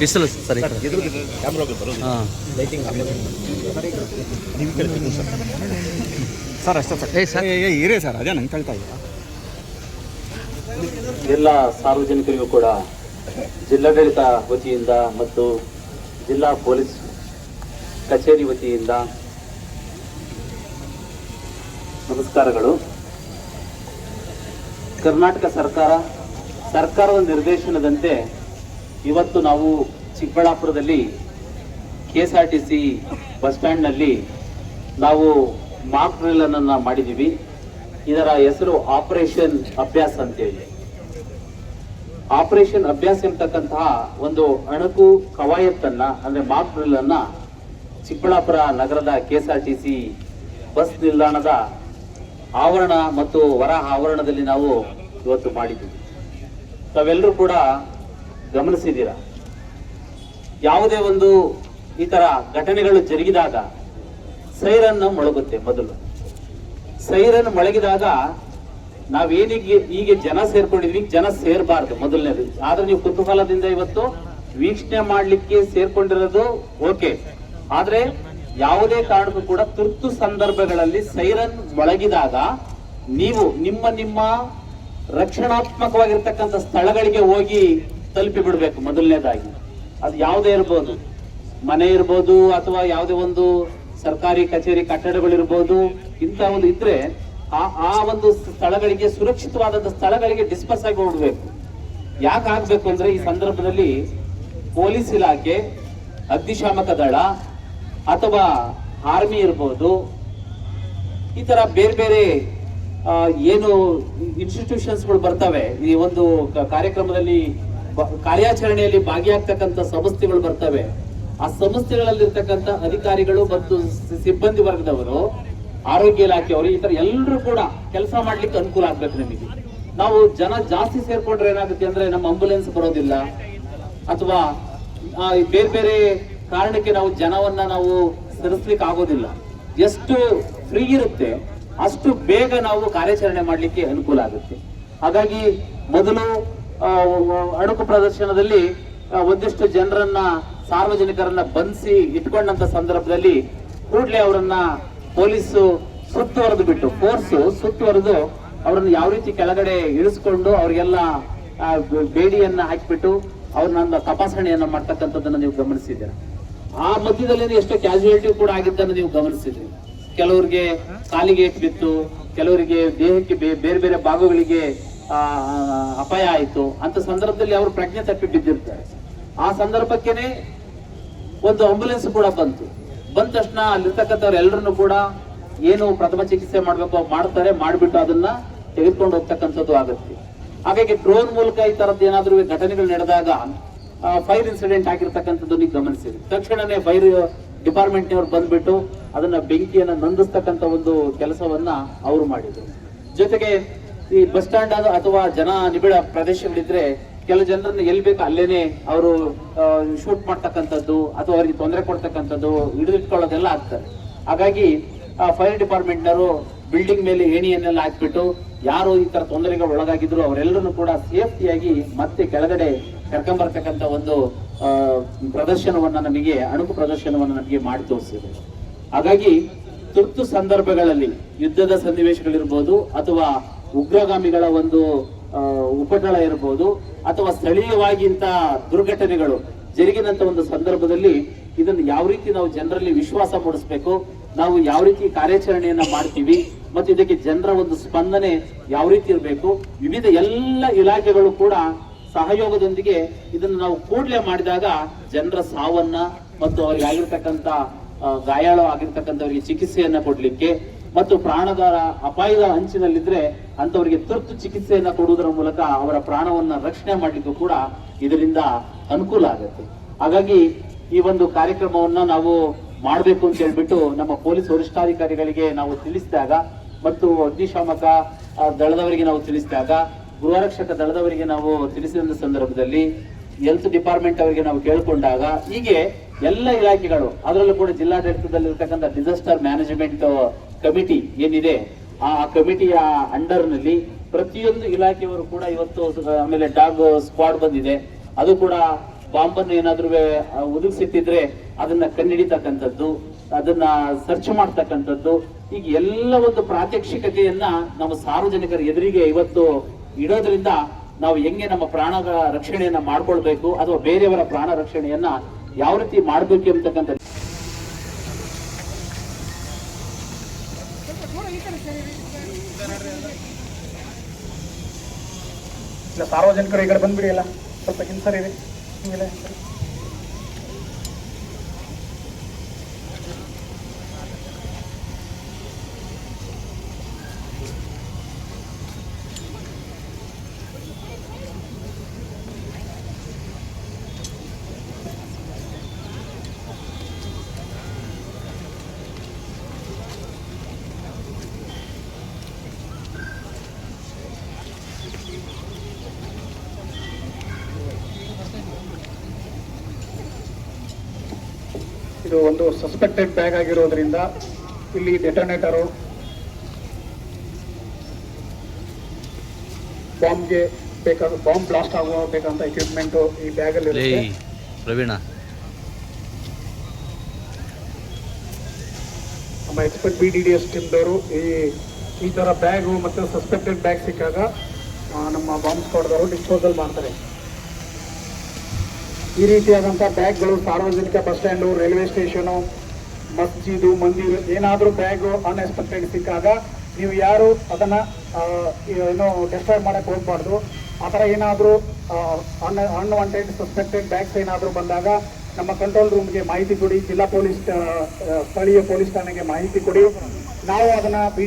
ಬಿಸಿಲು ಸರಿ. ಹಾಂ. ಸರ್. ಅಷ್ಟೇ ಸರ್. ಏ ಸರ್ ಇರೇ ಸರ್ ಅದೇ ನಂಗೆ ಕಳ್ತಾ ಇಲ್ಲ ಎಲ್ಲ ಸಾರ್ವಜನಿಕರಿಗೂ ಕೂಡ ಜಿಲ್ಲಾಡಳಿತ ವತಿಯಿಂದ ಮತ್ತು ಜಿಲ್ಲಾ ಪೊಲೀಸ್ ಕಚೇರಿ ವತಿಯಿಂದ ನಮಸ್ಕಾರಗಳು. ಕರ್ನಾಟಕ ಸರ್ಕಾರ ಸರ್ಕಾರದ ನಿರ್ದೇಶನದಂತೆ ಇವತ್ತು ನಾವು ಚಿಕ್ಕಬಳ್ಳಾಪುರದಲ್ಲಿ K S R T C bus ಸ್ಟ್ಯಾಂಡ್ನಲ್ಲಿ ನಾವು ಮಾಕ್ ಡ್ರಿಲ್ ಅನ್ನ ಮಾಡಿದ್ದೀವಿ. ಇದರ ಹೆಸರು ಆಪರೇಷನ್ ಅಭ್ಯಾಸ ಅಂತೇಳಿ. ಆಪರೇಷನ್ ಅಭ್ಯಾಸ ಎಂಬತಕ್ಕಂತಹ ಒಂದು ಅಣಕು ಕವಾಯತ್ತನ್ನು, ಅಂದ್ರೆ ಮಾಕ್ ಡ್ರಿಲ್ ಅನ್ನ ಚಿಕ್ಕಬಳ್ಳಾಪುರ ನಗರದ K S R T C bus ನಿಲ್ದಾಣದ ಆವರಣ ಮತ್ತು ಹೊರ ಆವರಣದಲ್ಲಿ ನಾವು ಇವತ್ತು ಮಾಡಿದ್ದೀವಿ. ತಾವೆಲ್ಲರೂ ಕೂಡ ಗಮನಿಸಿದ್ದೀರಾ? ಯಾವುದೇ ಒಂದು ಈ ತರ ಘಟನೆಗಳು ಜರುಗಿದಾಗ ಸೈರನ್ ಮೊಳಗುತ್ತೆ ಮೊದಲು. ಸೈರನ್ ಮೊಳಗಿದಾಗ ನಾವೇನಿಗೆ ಈಗ ಜನ ಸೇರ್ಕೊಂಡಿದ್ವಿ, ಜನ ಸೇರ್ಬಾರ್ದು ಮೊದಲನೇದು. ಆದ್ರೆ ನೀವು ಕುತೂಹಲದಿಂದ ಇವತ್ತು ವೀಕ್ಷಣೆ ಮಾಡ್ಲಿಕ್ಕೆ ಸೇರ್ಕೊಂಡಿರೋದು ಓಕೆ. ಆದ್ರೆ ಯಾವುದೇ ಕಾರಣಕ್ಕೂ ಕೂಡ ತುರ್ತು ಸಂದರ್ಭಗಳಲ್ಲಿ ಸೈರನ್ ಮೊಳಗಿದಾಗ ನೀವು ನಿಮ್ಮ ನಿಮ್ಮ ರಕ್ಷಣಾತ್ಮಕವಾಗಿರ್ತಕ್ಕಂಥ ಸ್ಥಳಗಳಿಗೆ ಹೋಗಿ ತಲುಪಿ ಬಿಡಬೇಕು ಮೊದಲನೇದಾಗಿ. ಅದು ಯಾವುದೇ ಇರ್ಬೋದು. ಮನೆ ಇರ್ಬೋದು ಅಥವಾ ಯಾವುದೇ ಒಂದು ಸರ್ಕಾರಿ ಕಚೇರಿ ಕಟ್ಟಡಗಳಿರ್ಬೋದು, ಇಂಥ ಒಂದು ಇದ್ರೆ ಆ ಆ ಒಂದು ಸ್ಥಳಗಳಿಗೆ ಸುರಕ್ಷಿತವಾದಂತಹ ಸ್ಥಳಗಳಿಗೆ ಡಿಸ್ಪಸ್ ಆಗಿ ಹೋಗ್ಬೇಕು. ಯಾಕೆ ಆಗ್ಬೇಕು ಅಂದ್ರೆ ಈ ಸಂದರ್ಭದಲ್ಲಿ ಪೊಲೀಸ್ ಇಲಾಖೆ, ಅಗ್ನಿಶಾಮಕ ದಳ ಅಥವಾ ಆರ್ಮಿ ಇರ್ಬೋದು, ಈ ತರ ಬೇರೆ ಬೇರೆ ಏನು ಇನ್ಸ್ಟಿಟ್ಯೂಷನ್ಸ್ಗಳು ಬರ್ತವೆ. ಈ ಒಂದು ಕಾರ್ಯಕ್ರಮದಲ್ಲಿ ಕಾರ್ಯಾಚರಣೆಯಲ್ಲಿ ಭಾಗಿಯಾಗ್ತಕ್ಕಂಥ ಸಂಸ್ಥೆಗಳು ಬರ್ತವೆ. ಆ ಸಂಸ್ಥೆಗಳಲ್ಲಿರ್ತಕ್ಕಂಥ ಅಧಿಕಾರಿಗಳು ಮತ್ತು ಸಿಬ್ಬಂದಿ ವರ್ಗದವರು, ಆರೋಗ್ಯ ಇಲಾಖೆಯವರು ಈ ತರ ಎಲ್ಲರೂ ಕೂಡ ಕೆಲಸ ಮಾಡ್ಲಿಕ್ಕೆ ಅನುಕೂಲ ಆಗ್ಬೇಕು ನಮಗೆ. ನಾವು ಜನ ಜಾಸ್ತಿ ಸೇರ್ಕೊಂಡ್ರೆ ಏನಾಗುತ್ತೆ ಅಂದ್ರೆ ನಮ್ಮ ಆಂಬುಲೆನ್ಸ್ ಬರೋದಿಲ್ಲ. ಅಥವಾ ಬೇರೆ ಬೇರೆ ಕಾರಣಕ್ಕೆ ನಾವು ಜನವನ್ನ ನಾವು ಸರಿಸ್ಲಿಕ್ಕೆ ಆಗೋದಿಲ್ಲ. ಎಷ್ಟು ಫ್ರೀ ಇರುತ್ತೆ, ಅಷ್ಟು ಬೇಗ ನಾವು ಕಾರ್ಯಾಚರಣೆ ಮಾಡಲಿಕ್ಕೆ ಅನುಕೂಲ ಆಗುತ್ತೆ. ಹಾಗಾಗಿ ಮೊದಲು ಅಣುಕು ಪ್ರದರ್ಶನದಲ್ಲಿ ಒಂದಿಷ್ಟು ಜನರನ್ನ ಸಾರ್ವಜನಿಕರನ್ನ ಬಂಧಿಸಿ ಇಟ್ಕೊಂಡಂತ ಸಂದರ್ಭದಲ್ಲಿ ಕೂಡಲೇ ಅವರನ್ನ ಪೊಲೀಸು ಸುತ್ತುವರೆದು ಬಿಟ್ಟು ಫೋರ್ಸ್ ಸುತ್ತುವರೆದು ಅವರನ್ನು ಯಾವ ರೀತಿ ಕೆಳಗಡೆ ಇಳಿಸ್ಕೊಂಡು ಅವರಿಗೆಲ್ಲ ಬೇಡಿಯನ್ನ ಹಾಕಿಬಿಟ್ಟು ಅವ್ರನ್ನ ತಪಾಸಣೆಯನ್ನ ಮಾಡ್ತಕ್ಕಂಥದ್ದನ್ನ ನೀವು ಗಮನಿಸಿದ್ದೀರ? ಆ ಮಧ್ಯದಲ್ಲಿ ಎಷ್ಟೋ ಕ್ಯಾಶುಯಾಲಿಟಿ ಕೂಡ ಆಗಿದ್ದನ್ನು ನೀವು ಗಮನಿಸಿದ್ರಿ. ಕೆಲವರಿಗೆ ಕಾಲಿಗೆ ಬಿತ್ತು ಕೆಲವರಿಗೆ ದೇಹಕ್ಕೆ ಬೇರೆ ಬೇರೆ ಭಾಗಗಳಿಗೆ ಅಪಾಯ ಆಯಿತು. ಅಂತ ಸಂದರ್ಭದಲ್ಲಿ ಅವರು ಪ್ರಜ್ಞೆ ತಪ್ಪಿ ಬಿದ್ದಿರ್ತಾರೆ. ಆ ಸಂದರ್ಭಕ್ಕೇನೆ ಒಂದು ಆಂಬುಲೆನ್ಸ್ ಕೂಡ ಬಂತು. ಬಂದ ತಕ್ಷಣ ಅಲ್ಲಿರ್ತಕ್ಕಂಥವ್ರು ಎಲ್ಲರನ್ನು ಕೂಡ ಏನು ಪ್ರಥಮ ಚಿಕಿತ್ಸೆ ಮಾಡಬೇಕು ಮಾಡ್ತಾರೆ, ಮಾಡಿಬಿಟ್ಟು ಅದನ್ನ ತೆಗೆದುಕೊಂಡು ಹೋಗ್ತಕ್ಕಂಥದ್ದು ಆಗುತ್ತೆ. ಹಾಗಾಗಿ ಡ್ರೋನ್ ಮೂಲಕ ಈ ತರದ್ದು ಏನಾದರೂ ಘಟನೆಗಳು ನಡೆದಾಗ ಫೈರ್ ಇನ್ಸಿಡೆಂಟ್ ಆಗಿರ್ತಕ್ಕಂಥದ್ದು ನೀವು ಗಮನಿಸಿರಿ. ತಕ್ಷಣನೇ ಫೈರ್ ಡಿಪಾರ್ಟ್ಮೆಂಟ್ ನವರು ಬಂದ್ಬಿಟ್ಟು ಅದನ್ನ ಬೆಂಕಿಯನ್ನು ನಂದಿಸ್ತಕ್ಕಂಥ ಒಂದು ಕೆಲಸವನ್ನ ಅವರು ಮಾಡಿದ್ರು. ಜೊತೆಗೆ ಈ ಬಸ್ ಸ್ಟ್ಯಾಂಡ್ ಅದು ಅಥವಾ ಜನ ನಿಬಿಡ ಪ್ರದೇಶಗಳಿದ್ರೆ ಕೆಲ ಜನರನ್ನ ಎಲ್ಲಿ ಬೇಕು ಅಲ್ಲೇನೆ ಅವರು ಶೂಟ್ ಮಾಡ್ತಕ್ಕಂಥದ್ದು ಅಥವಾ ಅವರಿಗೆ ತೊಂದರೆ ಕೊಡ್ತಕ್ಕಂಥದ್ದು ಹಿಡಿದಿಟ್ಕೊಳ್ಳೋದೆಲ್ಲ ಆಗ್ತಾರೆ ಹಾಗಾಗಿ ಫೈರ್ ಡಿಪಾರ್ಟ್ಮೆಂಟ್ನವರು ಬಿಲ್ಡಿಂಗ್ ಮೇಲೆ ಏಣಿಯನ್ನೆಲ್ಲ ಹಾಕ್ಬಿಟ್ಟು ಯಾರು ಈ ತರ ತೊಂದರೆಗೆ ಒಳಗಾಗಿದ್ರು ಅವರೆಲ್ಲರೂ ಕೂಡ ಸೇಫ್ಟಿಯಾಗಿ ಮತ್ತೆ ಕೆಳಗಡೆ ಕರ್ಕೊಂಡ್ಬರ್ತಕ್ಕಂಥ ಒಂದು ಪ್ರದರ್ಶನವನ್ನು ನಮಗೆ, ಅಣುಕು ಪ್ರದರ್ಶನವನ್ನ ನಮಗೆ ಮಾಡಿ ತೋರಿಸಿದೆ. ಹಾಗಾಗಿ ತುರ್ತು ಸಂದರ್ಭಗಳಲ್ಲಿ, ಯುದ್ಧದ ಸನ್ನಿವೇಶಗಳಿರ್ಬೋದು ಅಥವಾ ಉಗ್ರಗಾಮಿಗಳ ಒಂದು ಉಪಟಳ ಇರಬಹುದು ಅಥವಾ ಸ್ಥಳೀಯವಾಗಿಂತ ದುರ್ಘಟನೆಗಳು ಜರುಗಿದಂತ ಒಂದು ಸಂದರ್ಭದಲ್ಲಿ ಇದನ್ನು ಯಾವ ರೀತಿ ನಾವು ಜನರಲ್ಲಿ ವಿಶ್ವಾಸ ಮೂಡಿಸ್ಬೇಕು, ನಾವು ಯಾವ ರೀತಿ ಕಾರ್ಯಾಚರಣೆಯನ್ನ ಮಾಡ್ತೀವಿ, ಮತ್ತು ಇದಕ್ಕೆ ಜನರ ಒಂದು ಸ್ಪಂದನೆ ಯಾವ ರೀತಿ ಇರಬೇಕು, ವಿವಿಧ ಎಲ್ಲ ಇಲಾಖೆಗಳು ಕೂಡ ಸಹಯೋಗದೊಂದಿಗೆ ಇದನ್ನು ನಾವು ಕೂಡಲೇ ಮಾಡಿದಾಗ ಜನರ ಸಾವನ್ನ ಮತ್ತು ಅವರಿಗೆ ಆಗಿರ್ತಕ್ಕಂಥ ಗಾಯಾಳು ಆಗಿರ್ತಕ್ಕಂಥವರಿಗೆ ಚಿಕಿತ್ಸೆಯನ್ನ ಕೊಡ್ಲಿಕ್ಕೆ ಮತ್ತು ಪ್ರಾಣದ ಅಪಾಯದ ಅಂಚಿನಲ್ಲಿದ್ರೆ ಅಂತವರಿಗೆ ತುರ್ತು ಚಿಕಿತ್ಸೆಯನ್ನ ಕೊಡುವುದರ ಮೂಲಕ ಅವರ ಪ್ರಾಣವನ್ನ ರಕ್ಷಣೆ ಮಾಡಲಿಕ್ಕೂ ಕೂಡ ಇದರಿಂದ ಅನುಕೂಲ ಆಗುತ್ತೆ. ಹಾಗಾಗಿ ಈ ಒಂದು ಕಾರ್ಯಕ್ರಮವನ್ನ ನಾವು ಮಾಡಬೇಕು ಅಂತ ಹೇಳ್ಬಿಟ್ಟು ನಮ್ಮ ಪೊಲೀಸ್ ವರಿಷ್ಠಾಧಿಕಾರಿಗಳಿಗೆ ನಾವು ತಿಳಿಸಿದಾಗ ಮತ್ತು ಅಗ್ನಿಶಾಮಕ ದಳದವರಿಗೆ ನಾವು ತಿಳಿಸಿದಾಗ, ಗೃಹರಕ್ಷಕ ದಳದವರಿಗೆ ನಾವು ತಿಳಿಸಿದ ಸಂದರ್ಭದಲ್ಲಿ ಹೆಲ್ತ್ ಡಿಪಾರ್ಟ್ಮೆಂಟ್ ಅವರಿಗೆ ನಾವು ಕೇಳಿಕೊಂಡಾಗ ಹೀಗೆ ಎಲ್ಲ ಇಲಾಖೆಗಳು, ಅದರಲ್ಲೂ ಕೂಡ ಜಿಲ್ಲಾಡಳಿತದಲ್ಲಿ ಇರ್ತಕ್ಕಂಥ ಡಿಸಾಸ್ಟರ್ ಮ್ಯಾನೇಜ್ಮೆಂಟ್ ಕಮಿಟಿ ಏನಿದೆ, ಆ ಕಮಿಟಿಯ ಅಂಡರ್ನಲ್ಲಿ ಪ್ರತಿಯೊಂದು ಇಲಾಖೆಯವರು ಕೂಡ ಇವತ್ತು, ಆಮೇಲೆ ಡಾಗ್ ಸ್ಕ್ವಾಡ್ ಬಂದಿದೆ. ಅದು ಕೂಡ ಬಾಂಬನ್ನು ಏನಾದ್ರೂ ಒದಗಿಸಿಟ್ಟಿದ್ರೆ ಅದನ್ನ ಕಣ್ಣಿಡಿತಕ್ಕಂಥದ್ದು, ಅದನ್ನ ಸರ್ಚ್ ಮಾಡ್ತಕ್ಕಂಥದ್ದು. ಈಗ ಎಲ್ಲ ಒಂದು ಪ್ರಾತ್ಯಕ್ಷಿಕತೆಯನ್ನ ನಮ್ಮ ಸಾರ್ವಜನಿಕರ ಎದುರಿಗೆ ಇವತ್ತು ಇಡೋದ್ರಿಂದ ನಾವು ಹೆಂಗೆ ನಮ್ಮ ಪ್ರಾಣ ರಕ್ಷಣೆಯನ್ನ ಮಾಡ್ಕೊಳ್ಬೇಕು, ಅಥವಾ ಬೇರೆಯವರ ಪ್ರಾಣ ರಕ್ಷಣೆಯನ್ನ ಯಾವ ರೀತಿ ಮಾಡಬೇಕು ಎಂಬತಕ್ಕಂಥ ಸಾರ್ವಜನಿಕರು ಈ ಕಡೆ ಬಂದ್ಬಿಡಿ ಅಲ್ಲ ಸ್ವಲ್ಪ ಹಿಂಸರಿ ಇದೆ ಇದು ಒಂದು ಸಸ್ಪೆಕ್ಟೆಡ್ ಬ್ಯಾಗ್ ಆಗಿರೋದ್ರಿಂದ ಇಲ್ಲಿ ಡೆಟೋನೇಟರು ಬಾಂಬ್ಗೆ ಬೇಕಾದ ಬಾಂಬ್ ಬ್ಲಾಸ್ಟ್ ಆಗುವ ಬೇಕಂತ ಎಕ್ವಿಪ್ಮೆಂಟು ಈ ಬ್ಯಾಗಲ್ಲಿ ಲೇ ಇರುತ್ತೆ. ಪ್ರವೀಣ. ನಮ್ಮ expert B D D S ಟೀಮ್ದವರು ಈ ಈ ಥರ ಬ್ಯಾಗು ಮತ್ತು ಸಸ್ಪೆಕ್ಟೆಡ್ ಬ್ಯಾಗ್ ಸಿಕ್ಕಾಗ ನಮ್ಮ ಬಾಂಬ್ ಸ್ಕ್ವಾಡ್ದವರು ಡಿಸ್ಪೋಸಲ್ ಮಾಡ್ತಾರೆ. ಈ ರೀತಿಯಾದಂಥ ಬ್ಯಾಗ್ಗಳು, ಸಾರ್ವಜನಿಕ ಬಸ್ ಸ್ಟ್ಯಾಂಡು, ರೈಲ್ವೆ ಸ್ಟೇಷನು, ಮಸ್ಜಿದು, ಮಂದಿರ್, ಏನಾದರೂ ಬ್ಯಾಗು ಅನ್ಎಕ್ಸ್ಪೆಕ್ಟೆಡ್ ಸಿಕ್ಕಾಗ ನೀವು ಯಾರು ಅದನ್ನು ಏನು ಡಿಸ್ಟ್ರಾಯ್ ಮಾಡಕ್ಕೆ ಹೋಗ್ಬಾರ್ದು. ಆ ಥರ ಏನಾದರೂ ಅನ್ ಅನ್ವಾಂಟೆಡ್ ಸಸ್ಪೆಕ್ಟೆಡ್ ಬ್ಯಾಗ್ಸ್ ಏನಾದರೂ ಬಂದಾಗ ನಮ್ಮ ಕಂಟ್ರೋಲ್ ರೂಮ್ಗೆ ಮಾಹಿತಿ ಕೊಡಿ, ಜಿಲ್ಲಾ ಪೊಲೀಸ್ ಸ್ಥಳೀಯ ಪೊಲೀಸ್ ಠಾಣೆಗೆ ಮಾಹಿತಿ ಕೊಡಿ. ನಾವು ಅದನ್ನು ಬಿ